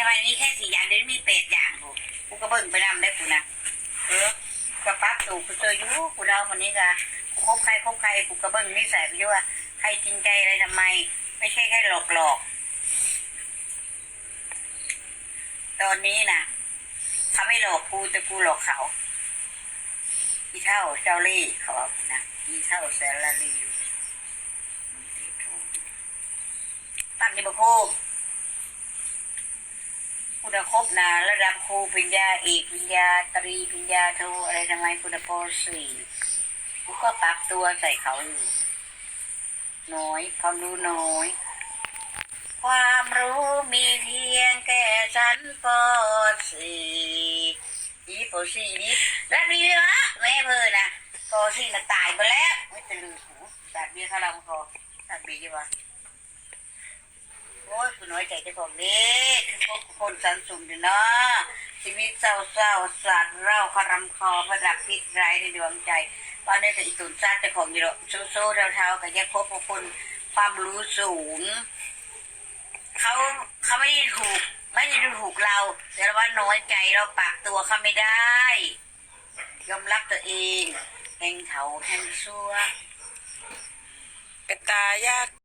ทำไมมีแค่สี่อย่างเดี๋ยวมีแปดอย่างกูกูก็เบิ่งไปนำได้กูนะเออกระปั๊บตู่กูเจออยู่กูเดาคนนี้กะกูคบใครคบใครกูก็เบิ่งนิสัยกูอยู่ว่าใครจริงใจอะไรทำไม ไม่ใช่แค่หลอกหลอกตอนนี้นะเขาไม่หลอกกูแต่กูหลอกเขาอีเท่าเจ้าเล่เขาบอกนะอีเท่าแสนลลีตั้งที่บะโค คุณครบนะระดับครูปริญญาเอกปริญญาตรีปริญญาโทอะไรทำไมคุณปสี่กูก็ปรับตัวใส่เขาอยู่น้อยความรู้น้อย ความรู้มีเพียงแค่ชั้นปสี่อีปสี่นี่แล้วดีวะแม่เพื่อนะปสี่น่ะตายไปแล้วไม่จะลืมหูตัดเบี้ยข้าวลำคอตัดเบี้ยดีวะ อ้ยคุณน้อยใจเจ้าของนี่คือพวกคนสันสุ่มอยู่เนาะชีวิตเศร้าเศร้าๆสัตว์เล่าคารำคอประดับพิษร้ายในดวงใจตอนนี้ก็อีตุนซาเจ้าของอยู่แล้วโซ่ๆเท่าๆกับยักษ์พบกับคนความรู้สูงเขาเขาไม่ได้ถูก ไม่ได้ถูกเรา แต่ว่าน้อยใจเราปากตัวเขาไม่ได้ยอมรับตัวเองแห่งเขาแห่งซัวเป็นตายาก